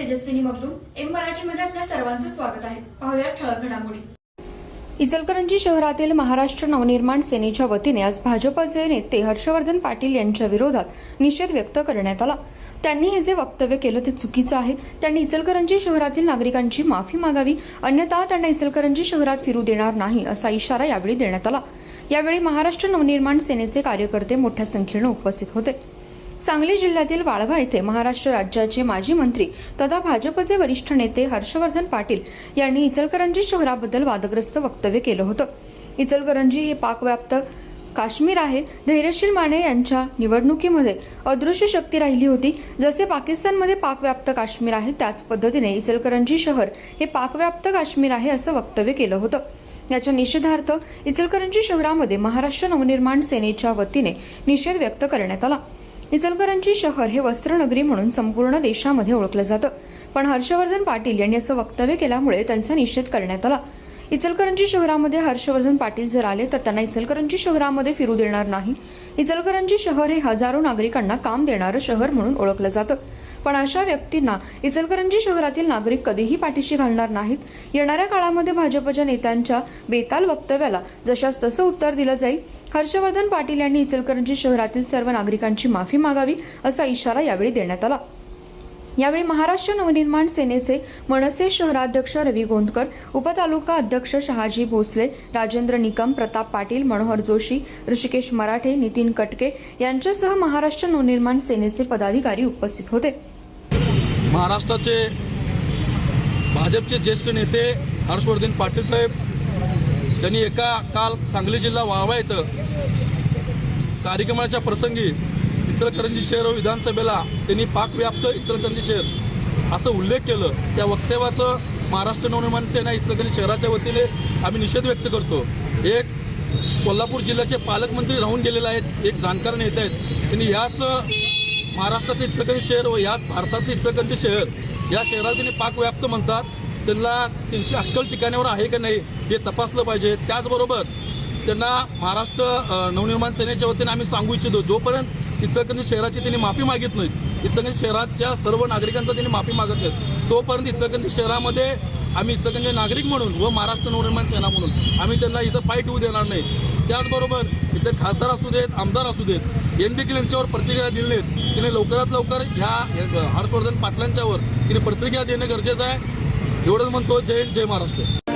Tejaswini Magdum M मराठीमध्ये आपल्या सर्वांचं स्वागत आहे. पाहूया ठळक घडामोडी. इचलकरंजी शहरातील महाराष्ट्र नवनिर्माण सेनेच्या वतीने आज भाजपचे नेते हर्षवर्धन पाटील यांच्या विरोधात निषेध व्यक्त करण्यात आला. त्यांनी हे जे वक्तव्य केलं ते चुकीचं आहे. त्यांनी इचलकरंजी शहरातील नागरिकांची माफी मागावी अन्यथा त्यांना इचलकरंजी शहरात फिरू देणार नाही असा इशारा यावेळी देण्यात आला. यावेळी महाराष्ट्र नवनिर्माण सेनेचे कार्यकर्ते मोठ्या संख्येनं उपस्थित होते. सांगली जिल्ह्यातील वाळवा येथे महाराष्ट्र राज्याचे माजी मंत्री तथा भाजपचे वरिष्ठ नेते हर्षवर्धन पाटील यांनी इचलकरंजी शहराबद्दल वादग्रस्त वक्तव्य केलं होतं. इचलकरंजी हे पाकव्याप्त काश्मीर आहे. धैर्यशील माने यांच्या निवडणुकीमध्ये अदृश्य शक्ती राहिली होती. जसे पाकिस्तानमध्ये पाकव्याप्त काश्मीर आहे त्याच पद्धतीने इचलकरंजी शहर हे पाकव्याप्त काश्मीर आहे असं वक्तव्य केलं होतं. याच्या निषेधार्थ इचलकरंजी शहरामध्ये महाराष्ट्र नवनिर्माण सेनेच्या वतीने निषेध व्यक्त करण्यात आला. इचलकरंजी शहर हे वस्त्रनगरी म्हणून संपूर्ण देशामध्ये ओळखलं जातं. पण हर्षवर्धन पाटील यांनी असं वक्तव्य केल्यामुळे त्यांचा निषेध करण्यात आला. इचलकरंजी शहरामध्ये हर्षवर्धन पाटील जर आले तर त्यांना इचलकरंजी शहरामध्ये फिरू देणार नाही. इचलकरंजी शहर हे हजारो नागरिकांना काम देणारं शहर म्हणून ओळखलं जातं. पण अशा व्यक्तींना इचलकरंजी शहरातील नागरिक कधीही पाठीशी घालणार नाहीत. येणाऱ्या काळामध्ये भाजपच्या नेत्यांच्या बेताल वक्तव्याला जशास तसं उत्तर दिलं जाईल हर्षवर्धन पाटील यांनी इचलकरंजी शहरातील सर्व नागरिकांची माफी मागावी असा इशारा यावेळी देण्यात आला. यावेळी महाराष्ट्र नवनिर्माण सेनेचे मनसे शहराध्यक्ष रवी गोंदकर उपतालुका अध्यक्ष शहाजी भोसले राजेंद्र निकम प्रताप पाटील मनोहर जोशी ऋषिकेश मराठे नितीन कटके यांच्यासह महाराष्ट्र नवनिर्माण सेनेचे पदाधिकारी उपस्थित होते. महाराष्ट्राचे भाजपचे ज्येष्ठ नेते हर्षवर्धन पाटील साहेब त्यांनी एका काल सांगली जिल्हा वाहवा इथं कार्यक्रमाच्या प्रसंगी इचलकरंजी शहर व विधानसभेला त्यांनी पाकव्याप्त इचलकरंजी शहर असं उल्लेख केलं. त्या वक्तव्याचं महाराष्ट्र नवनिर्माण सेना इचलकरंजी शहराच्या वतीने आम्ही निषेध व्यक्त करतो. एक कोल्हापूर जिल्ह्याचे पालकमंत्री राहून गेलेले आहेत. एक जाणकार नेते आहेत. त्यांनी याच महाराष्ट्रातील इचलकरंजी शहर व याच भारतातील इचलकरंजी शहर. या शहराला त्यांनी पाकव्याप्त म्हणतात. त्यांना त्यांची अक्कल ठिकाण्यावर आहे का नाही हे तपासलं पाहिजे. त्याचबरोबर त्यांना महाराष्ट्र नवनिर्माण सेनेच्या वतीने आम्ही सांगू इच्छितो. जोपर्यंत इचलकरंजी शहराची त्यांनी माफी मागित नाहीत इचलकरंजी शहराच्या सर्व नागरिकांचा त्यांनी माफी मागत नाहीत तोपर्यंत इचलकरंजी शहरामध्ये आम्ही इचलकरंजी नागरिक म्हणून व महाराष्ट्र नवनिर्माण सेना म्हणून आम्ही त्यांना इथं पाय ठेवू देणार नाही. त्याचबरोबर इथे खासदार असू देत आमदार असू देत एन देखील यांच्यावर प्रतिक्रिया दिली आहेत तिने लवकरात लवकर ह्या हर्षवर्धन पाटलांच्यावर तिने प्रतिक्रिया देणं गरजेचं आहे. एवढंच म्हणतो जय हिंद जय महाराष्ट्र.